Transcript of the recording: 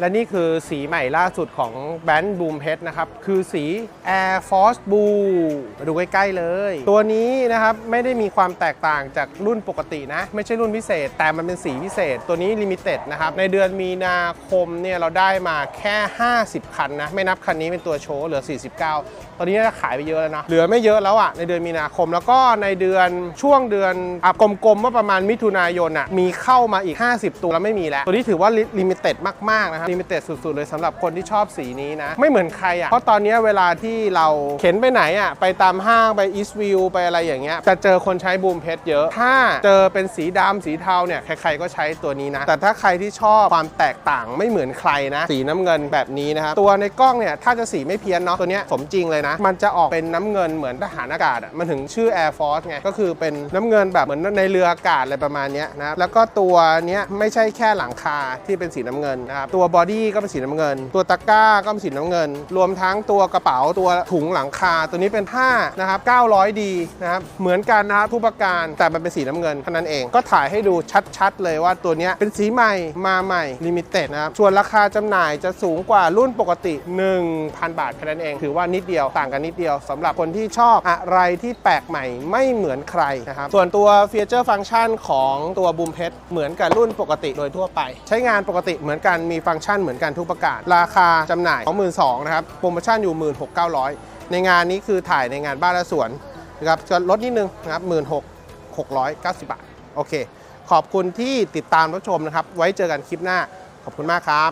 และนี่คือสีใหม่ล่าสุดของแบรนด์บูมเพชนะครับ คือสี Air Force Blue มาดูใกล้ ๆ เลย ตัวนี้นะครับ ไม่ได้มีความแตกต่างจากรุ่นปกตินะ ไม่ใช่รุ่นพิเศษ แต่มันเป็นสีพิเศษ ตัวนี้ลิมิเต็ดนะครับ ในเดือนมีนาคมเนี่ย เราได้มาแค่ 50 คันนะ ไม่นับคันนี้เป็นตัวโชว์เหลือ 49 ตอนนี้น่าจะขายไปเยอะแล้วนะเหลือไม่เยอะแล้วอะในเดือนมีนาคมแล้วก็ในเดือนช่วงเดือนอะกลมๆว่าประมาณมิถุนายนอะมีเข้ามาอีก 50 ตัวแล้วไม่มีแล้ว ตัวนี้ถือว่าลิมิเต็ดมากๆนะครับลิมิเต็ดสุด ๆ เลยสำหรับคนที่ชอบสีนี้นะ ไม่เหมือนใครอะเพราะตอนนี้เวลาที่เราเข็นไปไหนอะไปตามห้างไปอีสต์วิวไปอะไรอย่างเงี้ยจะเจอคนใช้บูมเพชรเยอะ ถ้าเจอเป็นสีดำสีเทาเนี่ยใครๆก็ใช้ตัวนี้นะ แต่ถ้าใครที่ชอบความแตกต่างไม่เหมือนใครนะ สีน้ำเงินแบบนี้นะครับตัวในกล้องเนี่ยถ้าจะสีไม่เพี้ยนเนาะตัวเนี้ยสมจริงเลยนะ มันจะออกเป็นน้ำเงินเหมือนทหารอากาศอะมันถึงชื่อ Air Force ไงก็คือเป็นน้ำเงินแบบเหมือนในเรืออากาศอะไรประมาณนี้นะแล้วก็ตัวเนี้ยไม่ใช่แค่หลังคาที่เป็นสีน้ำเงินนะครับตัวบอดี้ก็เป็นสีน้ำเงิน ตัวตะกร้าก็เป็นสีน้ำเงิน รวมทั้งตัวกระเป๋าตัวถุงหลังคา ตัวนี้เป็นผ้านะครับ 900ดีนะครับเหมือนกันนะครับทุกประการแต่มันเป็นสีน้ำเงินเท่านั้นเองก็ถ่ายให้ดูชัดๆ เลยว่าตัวนี้เป็นสีใหม่มาใหม่ลิมิเต็ดนะครับส่วนราคาจำหน่ายจะสูงกว่ารุ่นปกติ 1,000 บาทแค่นั้นเอง ถือว่านิดเดียวต่างกันนิดเดียวสำหรับคนที่ชอบอะไรที่แปลกใหม่ไม่เหมือนใครนะครับส่วนตัวฟีเจอร์ฟังก์ชันของตัวบูมเพชรเหมือนกับรุ่นปกติโดยทั่วไป ใช้งานปกติเหมือนกันมีฟังก์ชันชันเหมือนกันทุกประกาศ ราคาจำหน่าย 22,000นะครับ โปรโมชั่นอยู่ 16,900 ในงานนี้คือถ่ายในงานบ้านและสวนนะครับจะลดนิดนึงนะครับ16,690 บาท โอเค ขอบคุณที่ติดตามรับชมนะครับ ไว้เจอกันคลิปหน้า ขอบคุณมากครับ